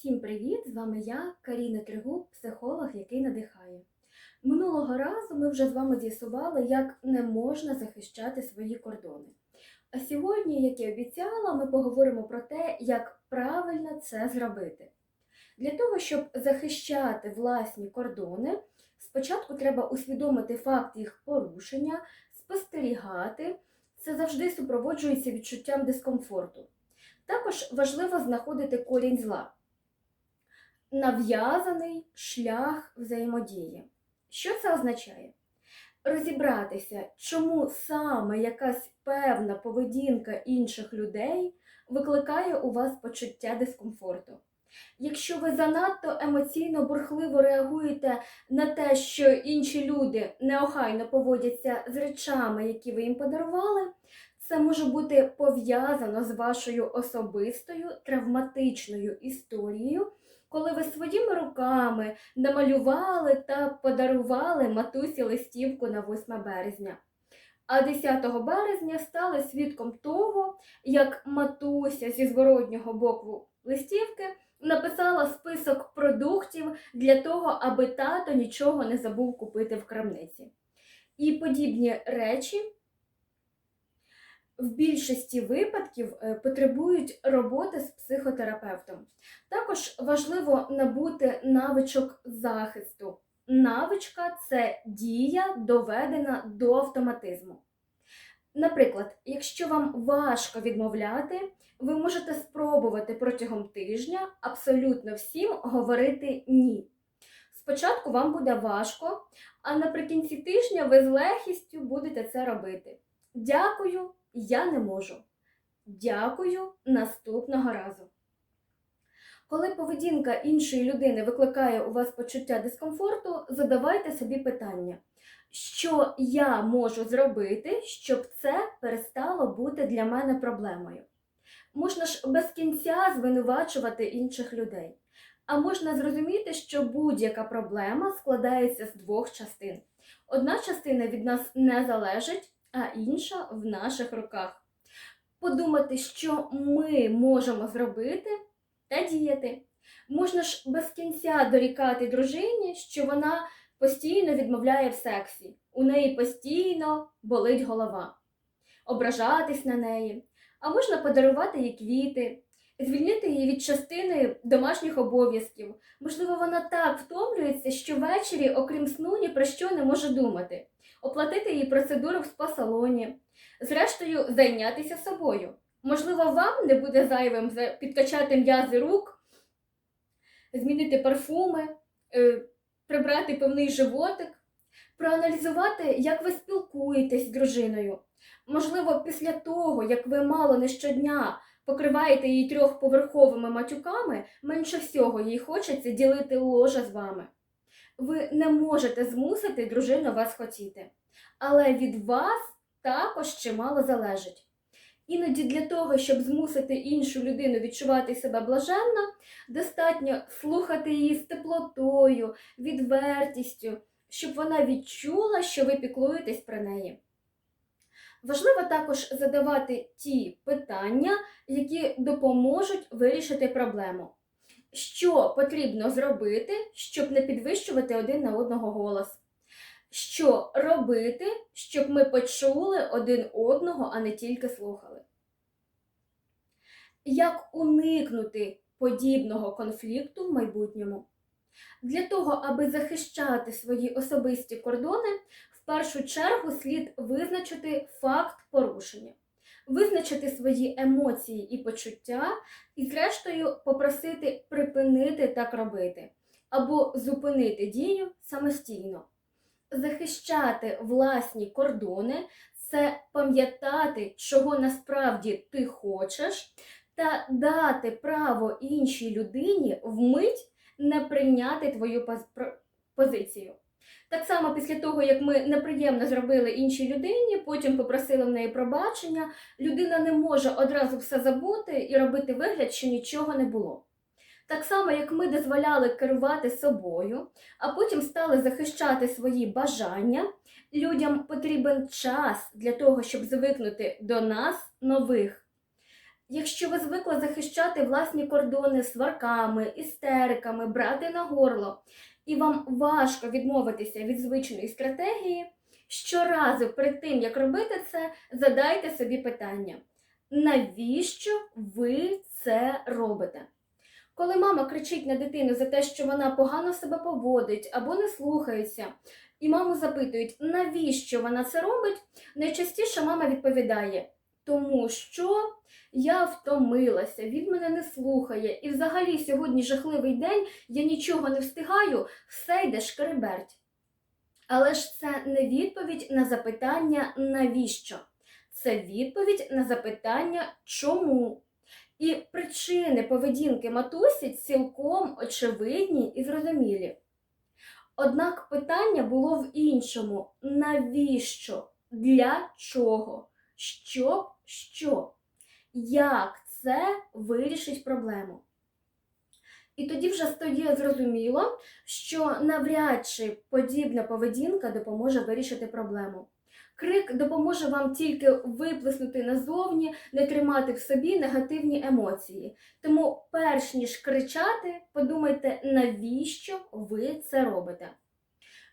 Всім привіт! З вами я, Каріна Тригуб, психолог, який надихає. Минулого разу ми вже з вами з'ясували, як не можна захищати свої кордони. А сьогодні, як і обіцяла, ми поговоримо про те, як правильно це зробити. Для того, щоб захищати власні кордони, спочатку треба усвідомити факт їх порушення, спостерігати. Це завжди супроводжується відчуттям дискомфорту. Також важливо знаходити корінь зла, нав'язаний шлях взаємодії. Що це означає? Розібратися, чому саме якась певна поведінка інших людей викликає у вас почуття дискомфорту. Якщо ви занадто емоційно бурхливо реагуєте на те, що інші люди неохайно поводяться з речами, які ви їм подарували, це може бути пов'язано з вашою особистою травматичною історією, коли ви своїми руками намалювали та подарували матусі листівку на 8 березня. А 10 березня стали свідком того, як матуся зі зворотнього боку листівки написала список продуктів для того, аби тато нічого не забув купити в крамниці. І подібні речі в більшості випадків е, потребують роботи з психотерапевтом. Також важливо набути навичок захисту. Навичка це дія, доведена до автоматизму. Наприклад, якщо вам важко відмовляти, ви можете спробувати протягом тижня абсолютно всім говорити ні. Спочатку вам буде важко, а наприкінці тижня ви з легкістю будете це робити. Дякую, я не можу. Дякую наступного разу. Коли поведінка іншої людини викликає у вас почуття дискомфорту, задавайте собі питання, що я можу зробити, щоб це перестало бути для мене проблемою. Можна ж без кінця звинувачувати інших людей, а можна зрозуміти, що будь-яка проблема складається з двох частин. Одна частина від нас не залежить, а інша в наших руках. Подумати, що ми можемо зробити та діяти. Можна ж без кінця дорікати дружині, що вона постійно відмовляє в сексі, у неї постійно болить голова, ображатись на неї, а можна подарувати їй квіти, звільнити її від частини домашніх обов'язків. Можливо, вона так втомлюється, що ввечері, окрім сну, ні про що не може думати, оплатити їй процедуру в спа-салоні, зрештою, зайнятися собою. Можливо, вам не буде зайвим підкачати м'язи рук, змінити парфуми, е, прибрати певний животик, проаналізувати, як ви спілкуєтесь з дружиною. Можливо, після того, як ви мало не щодня покриваєте її трьохповерховими матюками, менше всього їй хочеться ділити ложа з вами. Ви не можете змусити дружину вас хотіти, але від вас також чимало залежить. Іноді для того, щоб змусити іншу людину відчувати себе блаженно, достатньо слухати її з теплотою, відвертістю, щоб вона відчула, що ви піклуєтесь про неї. Важливо також задавати ті питання, які допоможуть вирішити проблему. Що потрібно зробити, щоб не підвищувати один на одного голос? Що робити, щоб ми почули один одного, а не тільки слухали? Як уникнути подібного конфлікту в майбутньому? Для того, аби захищати свої особисті кордони, першу чергу слід визначити факт порушення, визначити свої емоції і почуття, і, зрештою, попросити припинити так робити або зупинити дію самостійно. Захищати власні кордони це пам'ятати, чого насправді ти хочеш, та дати право іншій людині вмить не прийняти твою поз- позицію. Так само після того, як ми неприємно зробили іншій людині, потім попросили в неї пробачення, людина не може одразу все забути і робити вигляд, що нічого не було. Так само, як ми дозволяли керувати собою, а потім стали захищати свої бажання, людям потрібен час для того, щоб звикнути до нас нових. Якщо ви звикли захищати власні кордони сварками, істериками, брати на горло, і вам важко відмовитися від звичної стратегії, щоразу перед тим, як робити це, задайте собі питання: навіщо ви це робите? Коли мама кричить на дитину за те, що вона погано себе поводить або не слухається, і маму запитують, навіщо вона це робить, найчастіше мама відповідає: тому що я втомилася, він мене не слухає, і взагалі сьогодні жахливий день, я нічого не встигаю, все йде шкереберть. Але ж це не відповідь на запитання навіщо? Це відповідь на запитання чому. І причини поведінки матусі цілком очевидні і зрозумілі. Однак питання було в іншому: навіщо? Для чого? Щоб що? Як це вирішить проблему? І тоді вже стає зрозуміло, що навряд чи подібна поведінка допоможе вирішити проблему. Крик допоможе вам тільки виплеснути назовні, не тримати в собі негативні емоції. Тому, перш ніж кричати, подумайте, навіщо ви це робите.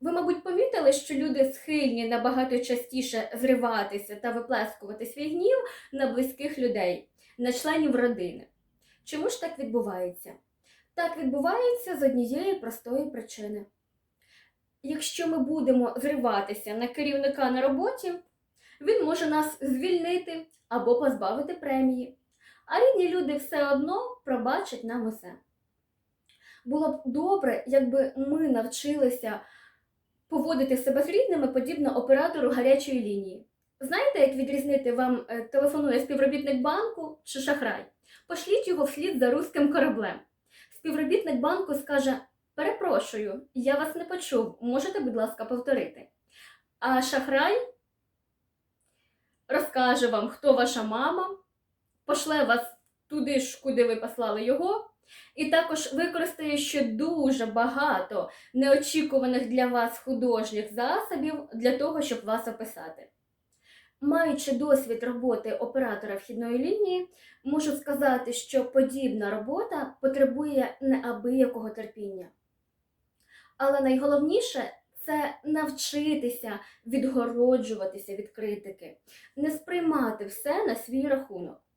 Ви, мабуть, помітили, що люди схильні набагато частіше зриватися та виплескувати свій гнів на близьких людей, на членів родини. Чому ж так відбувається? Так відбувається з однієї простої причини. Якщо ми будемо зриватися на керівника на роботі, він може нас звільнити або позбавити премії, а рідні люди все одно пробачать нам усе. Було б добре, якби ми навчилися поводити себе з рідними подібно оператору гарячої лінії. Знаєте, як відрізнити вам е, телефонує співробітник банку чи шахрай? Пошліть його вслід за руським кораблем. Співробітник банку скаже: Перепрошую, я вас не почув. Можете, будь ласка, повторити. А шахрай розкаже вам, хто ваша мама, пошле вас туди ж, куди ви послали його, і також використає ще дуже багато неочікуваних для вас художніх засобів для того, щоб вас описати. Маючи досвід роботи оператора вхідної лінії, можу сказати, що подібна робота потребує неабиякого терпіння. Але найголовніше це навчитися відгороджуватися від критики, не сприймати все на свій рахунок.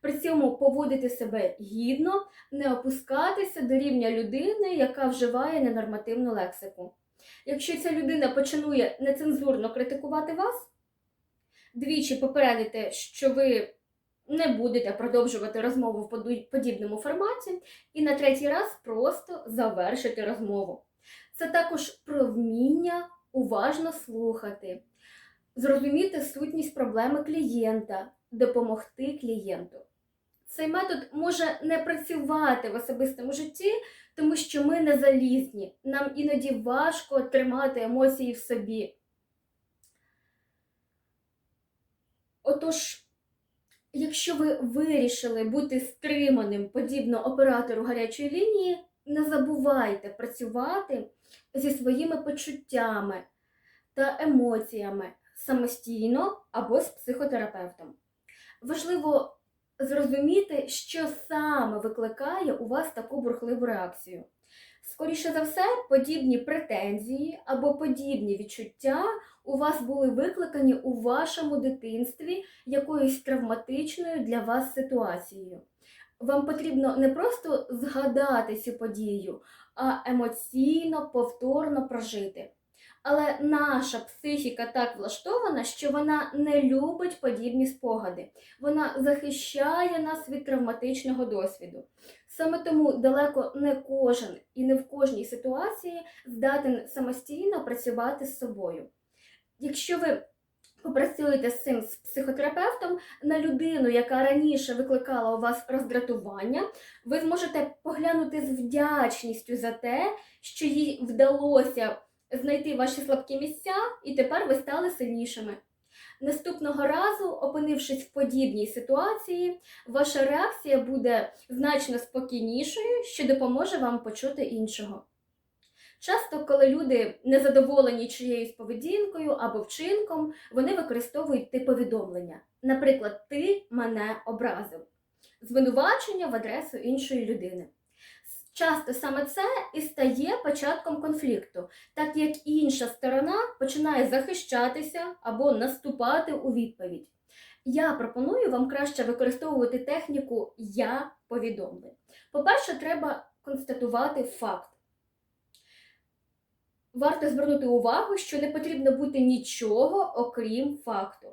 При цьому поводити себе гідно, не опускатися до рівня людини, яка вживає ненормативну лексику. Якщо ця людина починує нецензурно критикувати вас, двічі попередите, що ви не будете продовжувати розмову в подібному форматі, і на третій раз просто завершити розмову. Це також про вміння уважно слухати, зрозуміти сутність проблеми клієнта, допомогти клієнту. Цей метод може не працювати в особистому житті, тому що ми не залізні. Нам іноді важко тримати емоції в собі. Отож, якщо ви вирішили бути стриманим подібно оператору гарячої лінії, не забувайте працювати зі своїми почуттями та емоціями самостійно або з психотерапевтом. Важливо зрозуміти, що саме викликає у вас таку бурхливу реакцію. Скоріше за все, подібні претензії або подібні відчуття у вас були викликані у вашому дитинстві якоюсь травматичною для вас ситуацією. Вам потрібно не просто згадати цю подію, а емоційно, повторно прожити. Але наша психіка так влаштована, що вона не любить подібні спогади. Вона захищає нас від травматичного досвіду. Саме тому далеко не кожен і не в кожній ситуації здатен самостійно працювати з собою. Якщо ви попрацюєте з цим з психотерапевтом на людину, яка раніше викликала у вас роздратування, ви зможете поглянути з вдячністю за те, що їй вдалося знайти ваші слабкі місця, і тепер ви стали сильнішими. Наступного разу, опинившись в подібній ситуації, ваша реакція буде значно спокійнішою, що допоможе вам почути іншого. Часто, коли люди незадоволені чиєюсь поведінкою або вчинком, вони використовують ти повідомлення. Наприклад, ти мене образив. звинувачення в адресу іншої людини. Часто саме це і стає початком конфлікту, так як інша сторона починає захищатися або наступати у відповідь. Я пропоную вам краще використовувати техніку Я повідомлень. По-перше, треба констатувати факт. Варто звернути увагу, що не потрібно бути нічого, окрім факту.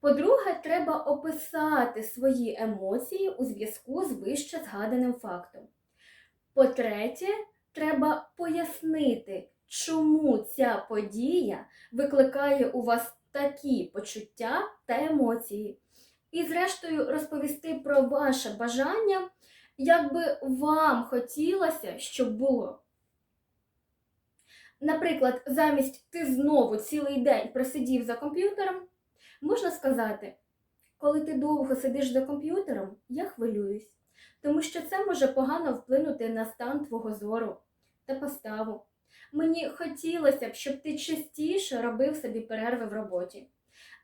По-друге, треба описати свої емоції у зв'язку з вище згаданим фактом. По-третє, треба пояснити, чому ця подія викликає у вас такі почуття та емоції. І, зрештою, розповісти про ваше бажання, як би вам хотілося, щоб було. Наприклад, замість ти знову цілий день просидів за комп'ютером, можна сказати, коли ти довго сидиш за комп'ютером, я хвилююсь, тому що це може погано вплинути на стан твого зору та поставу. Мені хотілося б, щоб ти частіше робив собі перерви в роботі.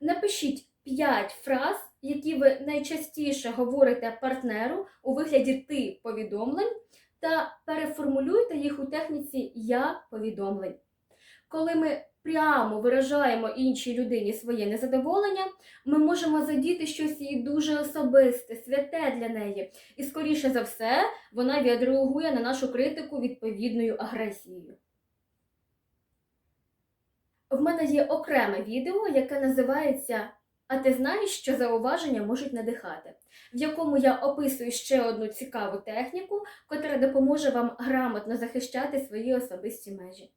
Напишіть 5 фраз, які ви найчастіше говорите партнеру у вигляді ти повідомлень, та переформулюйте їх у техніці я повідомлень. Коли ми прямо виражаємо іншій людині своє незадоволення, ми можемо задіти щось їй дуже особисте, святе для неї, і, скоріше за все, вона відреагує на нашу критику відповідною агресією. В мене є окреме відео, яке називається А ти знаєш, що зауваження можуть надихати, в якому я описую ще одну цікаву техніку, котра допоможе вам грамотно захищати свої особисті межі.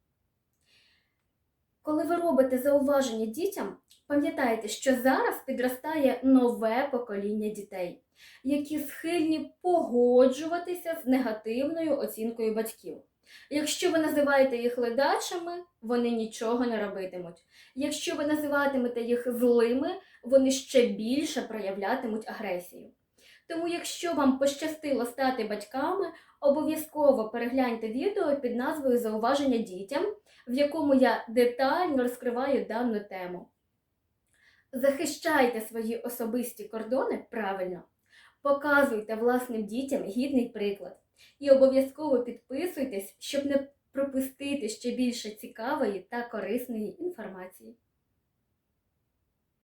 Коли ви робите зауваження дітям, пам'ятайте, що зараз підростає нове покоління дітей, які схильні погоджуватися з негативною оцінкою батьків. Якщо ви називаєте їх ледачами, вони нічого не робитимуть. Якщо ви називатимете їх злими, вони ще більше проявлятимуть агресію. Тому, якщо вам пощастило стати батьками, обов'язково перегляньте відео під назвою Зауваження дітям, в якому я детально розкриваю дану тему. Захищайте свої особисті кордони правильно, показуйте власним дітям гідний приклад. І обов'язково підписуйтесь, щоб не пропустити ще більше цікавої та корисної інформації.